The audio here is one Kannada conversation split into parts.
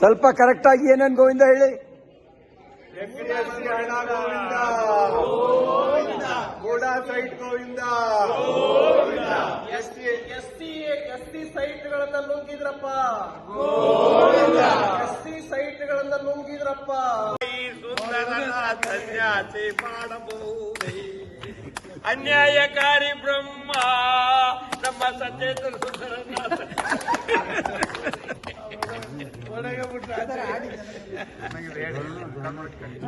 ಸ್ವಲ್ಪ ಕರೆಕ್ಟ್ ಆಗಿ ಏನೇನು ಗೋವಿಂದ ಹೇಳಿ? ಎಸ್ಸಿ ಹಣ Govinda ಗೋಡಾ site Govinda. SC SC SC ಸೈಟ್ಗಳನ್ನ ನುಂಗಿದ್ರಪ್ಪ ಎಸ್ಸಿ ಸೈಟ್ಗಳನ್ನ ನುಂಗಿದ್ರಪ್ಪ. ಈ ಸುಂದರನ ಸನ್ಯಾಸಿ ಮಾಡಬಹುದೇ ಅನ್ಯಾಯಕಾರಿ ಬ್ರಹ್ಮ ನಮ್ಮ ಸಚೇತನ ಸುಂದರನಾಥ.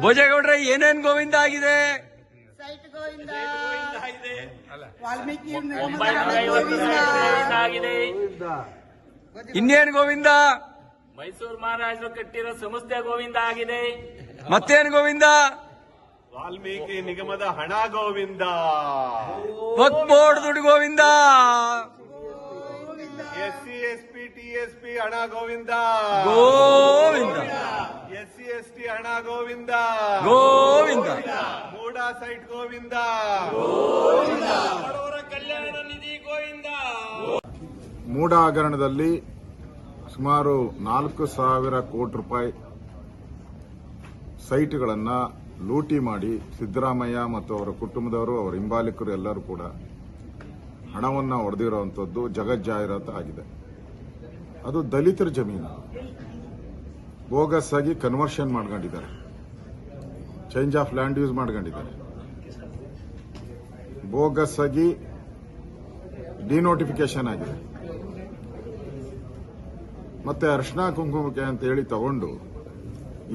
ಭೋಜೇಗೌಡ್ರೆ ಏನೇನ್ ಗೋವಿಂದ ಆಗಿದೆ? ಗೋವಿಂದ. ಆಗಿದೆ. ಇನ್ನೇನ್ ಗೋವಿಂದ? ಮೈಸೂರು ಮಹಾರಾಜರು ಕಟ್ಟಿರೋ ಸಂಸ್ಥೆ ಗೋವಿಂದ ಆಗಿದೆ. ಮತ್ತೇನ್ ಗೋವಿಂದ? ವಾಲ್ಮೀಕಿ ನಿಗಮದ ಹಣ ಗೋವಿಂದ. ವಕ್ ಬೋರ್ಡ್ ದುಡ್ಡು ಗೋವಿಂದ. ಎಸ್ಸಿ ಎಸ್ಪಿ ಹಣ ಗೋವಿಂದ. ಗೋವಿಂದ. ಎಸ್ ಟಿ ಹಣ ಗೋವಿಂದ. ಗೋವಿಂದ. ಮೂಡಾ ಸೈಟ್ ಗೋವಿಂದ. ಬಡವರ ಕಲ್ಯಾಣ ನಿಧಿ ಗೋವಿಂದ. ಮೂಡ ಹಗರಣದಲ್ಲಿ ಸುಮಾರು ನಾಲ್ಕು ಸಾವಿರ ಕೋಟಿ ರೂಪಾಯಿ ಸೈಟ್ಗಳನ್ನು ಲೂಟಿ ಮಾಡಿ ಸಿದ್ದರಾಮಯ್ಯ ಮತ್ತು ಅವರ ಕುಟುಂಬದವರು ಅವರ ಹಿಂಬಾಲಿಕರು ಎಲ್ಲರೂ ಕೂಡ ಹಣವನ್ನು ಹೊಡೆದಿರುವಂತದ್ದು ಜಗಜ್ಜಾಹಿರಾತ ಆಗಿದೆ. ಅದು ದಲಿತರ ಜಮೀನು. ಬೋಗಸ್ ಆಗಿ ಕನ್ವರ್ಷನ್ ಮಾಡ್ಕೊಂಡಿದ್ದಾರೆ. ಚೇಂಜ್ ಆಫ್ ಲ್ಯಾಂಡ್ ಯೂಸ್ ಮಾಡ್ಕೊಂಡಿದ್ದಾರೆ. ಬೋಗಸ್ ಆಗಿ ಡಿನೋಟಿಫಿಕೇಶನ್ ಆಗಿದೆ. ಮತ್ತೆ ಅರ್ಶನ ಕುಂಕುಮಕ್ಕೆ ಅಂತ ಹೇಳಿ ತಗೊಂಡು,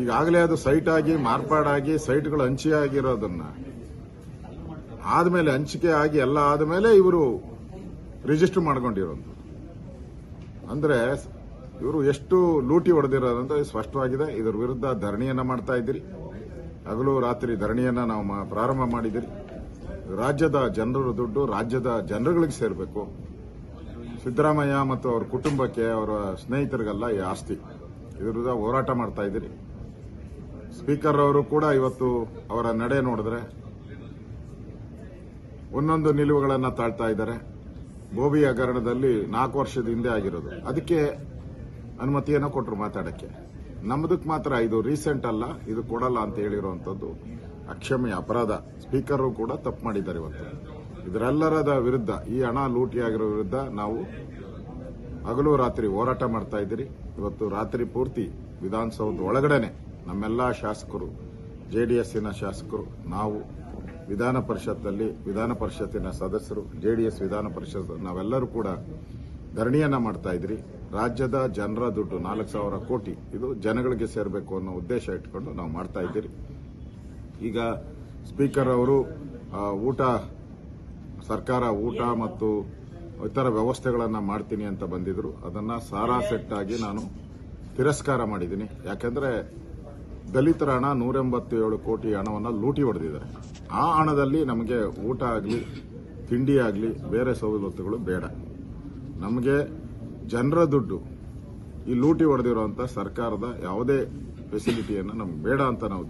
ಈಗಾಗಲೇ ಅದು ಸೈಟ್ ಆಗಿ ಮಾರ್ಪಾಡಾಗಿ ಸೈಟ್ಗಳು ಹಂಚಿ ಆಗಿರೋದನ್ನ ಆದ್ಮೇಲೆ ಹಂಚಿಕೆ ಆಗಿ ಎಲ್ಲ ಆದ್ಮೇಲೆ ಇವರು ರಿಜಿಸ್ಟರ್ ಮಾಡ್ಕೊಂಡಿರೋದು. ಅಂದ್ರೆ ಇವರು ಎಷ್ಟು ಲೂಟಿ ಹೊಡೆದಿರೋದಂತ ಸ್ಪಷ್ಟವಾಗಿದೆ. ಇದರ ವಿರುದ್ಧ ಧರಣಿಯನ್ನ ಮಾಡ್ತಾ ಇದ್ದೀರಿ. ಹಗಲು ರಾತ್ರಿ ಧರಣಿಯನ್ನ ನಾವು ಪ್ರಾರಂಭ ಮಾಡಿದಿರಿ ರಾಜ್ಯದ ಜನರ ದುಡ್ಡು ರಾಜ್ಯದ ಜನರುಗಳಿಗೆ ಸೇರಬೇಕು. ಸಿದ್ದರಾಮಯ್ಯ ಮತ್ತು ಅವರ ಕುಟುಂಬಕ್ಕೆ, ಅವರ ಸ್ನೇಹಿತರಿಗೆಲ್ಲ ಈ ಆಸ್ತಿ. ಇದ್ರ ಹೋರಾಟ ಮಾಡ್ತಾ ಇದ್ದೀರಿ. ಸ್ಪೀಕರ್ ಅವರು ಕೂಡ ಇವತ್ತು ಅವರ ನಡೆ ನೋಡಿದ್ರೆ ಒಂದೊಂದು ನಿಲುವುಗಳನ್ನು ತಾಳ್ತಾ ಇದ್ದಾರೆ. ಬೋಬಿ ಹಗರಣದಲ್ಲಿ ನಾಲ್ಕು ವರ್ಷದ ಹಿಂದೆ ಆಗಿರೋದು. ಅದಕ್ಕೆ ಅನುಮತಿಯನ್ನು ಕೊಟ್ಟರು ಮಾತಾಡಕ್ಕೆ. ನಮ್ಮದಕ್ಕೆ ಮಾತ್ರ ಇದು ರೀಸೆಂಟ್ ಅಲ್ಲ, ಇದು ಕೊಡಲ್ಲ ಅಂತ ಹೇಳಿರುವಂಥದ್ದು ಅಕ್ಷಮ್ಯ ಅಪರಾಧ. ಸ್ಪೀಕರು ಕೂಡ ತಪ್ಪು ಮಾಡಿದ್ದಾರೆ ಇವತ್ತು. ಇದರೆಲ್ಲರದ ವಿರುದ್ಧ, ಈ ಹಣ ಲೂಟಿಯಾಗಿರೋ ವಿರುದ್ಧ ನಾವು ಹಗಲು ರಾತ್ರಿ ಹೋರಾಟ ಮಾಡ್ತಾ ಇದ್ದೀರಿ. ಇವತ್ತು ರಾತ್ರಿ ಪೂರ್ತಿ ವಿಧಾನಸೌಧದ ಒಳಗಡೆನೆ ನಮ್ಮೆಲ್ಲ ಶಾಸಕರು ಜೆಡಿಎಸ್ನ ಶಾಸಕರು, ನಾವು ವಿಧಾನ ಪರಿಷತ್ನಲ್ಲಿ ವಿಧಾನ ಪರಿಷತ್ತಿನ ಸದಸ್ಯರು ಜೆಡಿಎಸ್ ವಿಧಾನ ಪರಿಷತ್, ನಾವೆಲ್ಲರೂ ಕೂಡ ಧರಣಿಯನ್ನ ಮಾಡ್ತಾ ಇದ್ರಿ. ರಾಜ್ಯದ ಜನರ ದುಡ್ಡು ನಾಲ್ಕು ಸಾವಿರ ಕೋಟಿ, ಇದು ಜನಗಳಿಗೆ ಸೇರಬೇಕು ಅನ್ನೋ ಉದ್ದೇಶ ಇಟ್ಕೊಂಡು ನಾವು ಮಾಡ್ತಾ ಇದ್ದೀರಿ. ಈಗ ಸ್ಪೀಕರ್ ಅವರು ಊಟ, ಸರ್ಕಾರ ಊಟ ಮತ್ತು ಇತರ ವ್ಯವಸ್ಥೆಗಳನ್ನ ಮಾಡ್ತೀನಿ ಅಂತ ಬಂದಿದ್ರು. ಅದನ್ನ ಸಾರಾ ಸೆಟ್ ಆಗಿ ನಾನು ತಿರಸ್ಕಾರ ಮಾಡಿದ್ದೀನಿ. ಯಾಕಂದ್ರೆ ದಲಿತರ ಹಣ ನೂರೆಂಬತ್ತೇಳು ಕೋಟಿ ಹಣವನ್ನು ಲೂಟಿ ಹೊಡೆದಿದ್ದಾರೆ. ಆ ಹಣದಲ್ಲಿ ನಮಗೆ ಊಟ ಆಗಲಿ, ತಿಂಡಿ ಆಗಲಿ ಬೇರೆ ಸವಲತ್ತುಗಳು ಬೇಡ. ನಮಗೆ ಜನರ ದುಡ್ಡು, ಈ ಲೂಟಿ ಹೊಡೆದಿರುವಂಥ ಸರ್ಕಾರದ ಯಾವುದೇ ಫೆಸಿಲಿಟಿಯನ್ನು ನಮ್ಗೆ ಬೇಡ ಅಂತ ನಾವು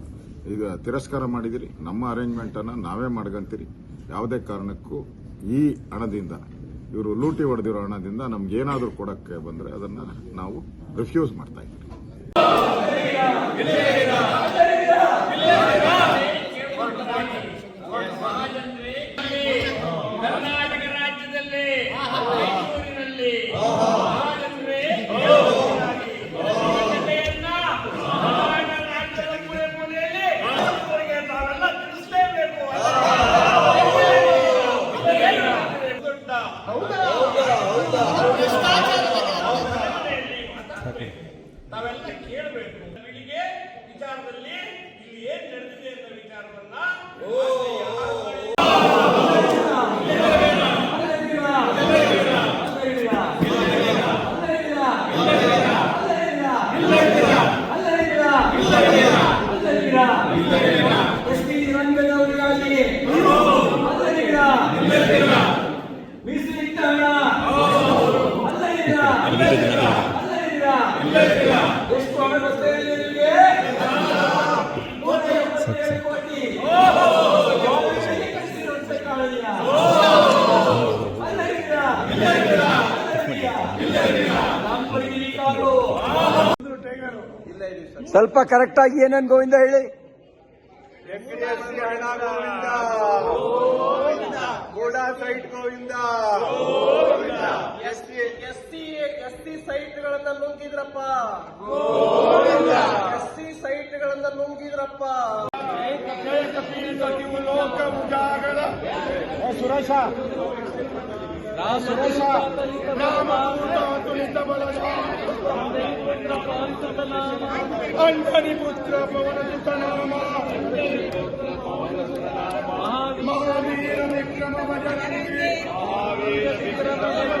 ಈಗ ತಿರಸ್ಕಾರ ಮಾಡಿದಿರಿ. ನಮ್ಮ ಅರೇಂಜ್ಮೆಂಟನ್ನು ನಾವೇ ಮಾಡ್ಕೊಂತೀರಿ. ಯಾವುದೇ ಕಾರಣಕ್ಕೂ ಈ ಹಣದಿಂದ, ಇವರು ಲೂಟಿ ಹೊಡೆದಿರೋ ಹಣದಿಂದ ನಮ್ಗೆ ಏನಾದರೂ ಕೊಡಕ್ಕೆ ಬಂದ್ರೆ ಅದನ್ನ ನಾವು ರಿಫ್ಯೂಸ್ ಮಾಡ್ತಾ ಇದ್ದೀವಿ. Está ಸ್ವಲ್ಪ ಕರೆಕ್ಟ್ ಆಗಿ ಏನೇನು ಗೋವಿಂದ ಹೇಳಿ? ಗೋವಿಂದ. ಗೋಡಾ ಸೈಟ್ ಗೋವಿಂದ. ಸೈಟ್ಗಳನ್ನ ನುಂಗಿದ್ರಪ್ಪ ಎಸ್ಸಿ ಸೈಟ್ಗಳನ್ನ ನುಂಗಿದ್ರಪ್ಪ ಸುರೇಶ ಅಂಜನಿ ಪುತ್ರ ಪವನ ಸುತನಾಮ ಮಹಾವೀರ ವಿಕ್ರಮ ಭಜರಂಗಿ ಸುಮತಿ ಪಾರ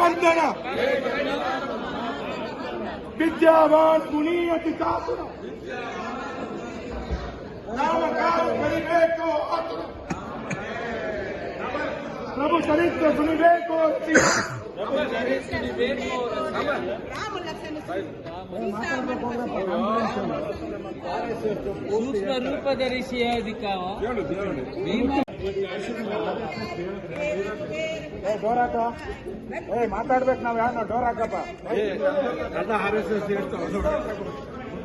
ಬಂಧನ ವಿದ್ಯಾವಾನ್ ಗುಣೀಯತಿ ಕಾಸುರ ನಾಮ ಕಾಲ ಕಲಿಬೇಕು ಆತುರ. ಪ್ರಭು ಚರಿತ್ರ ಸುನಿಬೇಕು ಅತಿ. ರಾಮ ಲಕ್ಷ್ಮಣ ಸೂಕ್ಷ್ಮ ರೂಪ ಧರಿಸಿ ಅಧಿಕಾವ ಏ ಡೋರ್ ಹಾಕ ಏ ಮಾತಾಡ್ಬೇಕು ನಾವ್ ಯಾರು ಡೋರ್ ಹಾಕಪ್ಪ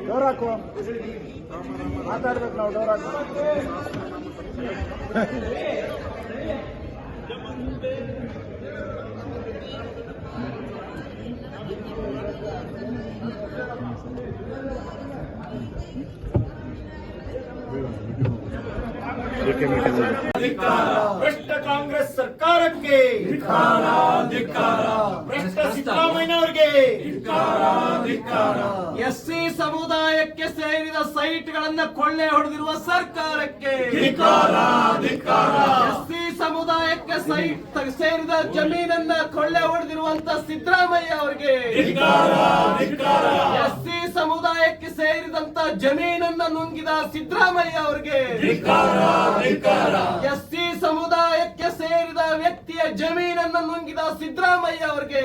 ಡೋರ್ ಹಾಕು ಮಾತಾಡ್ಬೇಕು ನಾವು ಡೋರ್ ಹಾಕು ಭ್ರಷ್ಟ ಕಾಂಗ್ರೆಸ್ ಸರ್ಕಾರಕ್ಕೆ. ಭ್ರಷ್ಟ ಸಿದ್ದರಾಮಯ್ಯನವರಿಗೆ ಎಸ್ಸಿ ಸಮುದಾಯಕ್ಕೆ ಸೇರಿದ ಸೈಟ್ಗಳನ್ನ ಕೊಳ್ಳೆ ಹೊಡೆದಿರುವ ಸರ್ಕಾರಕ್ಕೆ. ಸಮುದಾಯಕ್ಕೆ ಸೇರಿದ ಜಮೀನನ್ನ ಕೊಳ್ಳೆ ಹೊಡೆದಿರುವಂತ ಸಿದ್ದರಾಮಯ್ಯ ಅವರಿಗೆ. ಎಸ್ಸಿ ಸಮುದಾಯಕ್ಕೆ ಸೇರಿದಂತ ಜಮೀನನ್ನ ನುಂಗಿದ ಸಿದ್ದರಾಮಯ್ಯ ಅವರಿಗೆ. ಎಸ್ಸಿ ಸಮುದಾಯಕ್ಕೆ ಸೇರಿದ ವ್ಯಕ್ತಿಯ ಜಮೀನನ್ನ ನುಂಗಿದ ಸಿದ್ದರಾಮಯ್ಯ ಅವರಿಗೆ.